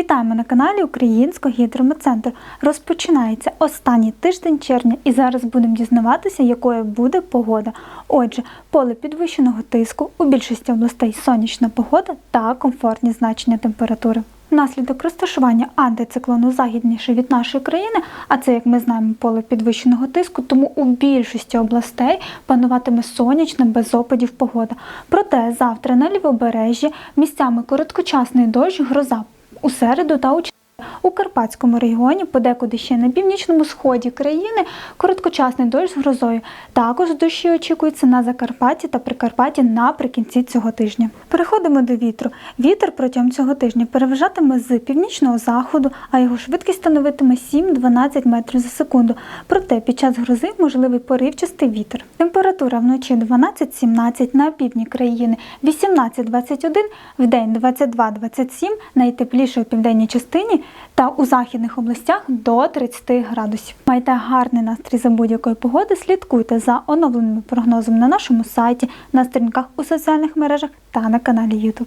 Вітаємо на каналі Українського гідрометцентру. Розпочинається останній тиждень червня, і зараз будемо дізнаватися, якою буде погода. Отже, поле підвищеного тиску у більшості областей сонячна погода та комфортні значення температури. Внаслідок розташування антициклону західніше від нашої країни, а це, як ми знаємо, поле підвищеного тиску, тому у більшості областей пануватиме сонячна без опадів погода. Проте завтра на лівобережжі місцями короткочасний дощ, гроза у середу та у Карпатському регіоні, подекуди ще на північному сході країни, короткочасний дощ з грозою. Також дощі очікуються на Закарпатті та Прикарпатті наприкінці цього тижня. Переходимо до вітру. Вітер протягом цього тижня переважатиме з північного заходу, а його швидкість становитиме 7-12 метрів за секунду. Проте під час грози можливий поривчастий вітер. Температура вночі 12-17, на півдні країни 18-21, вдень 22-27, найтепліше у південній частині та у західних областях до 30 градусів. Майте гарний настрій за будь-якої погоди. Слідкуйте за оновленими прогнозом на нашому сайті, на сторінках у соціальних мережах та на каналі YouTube.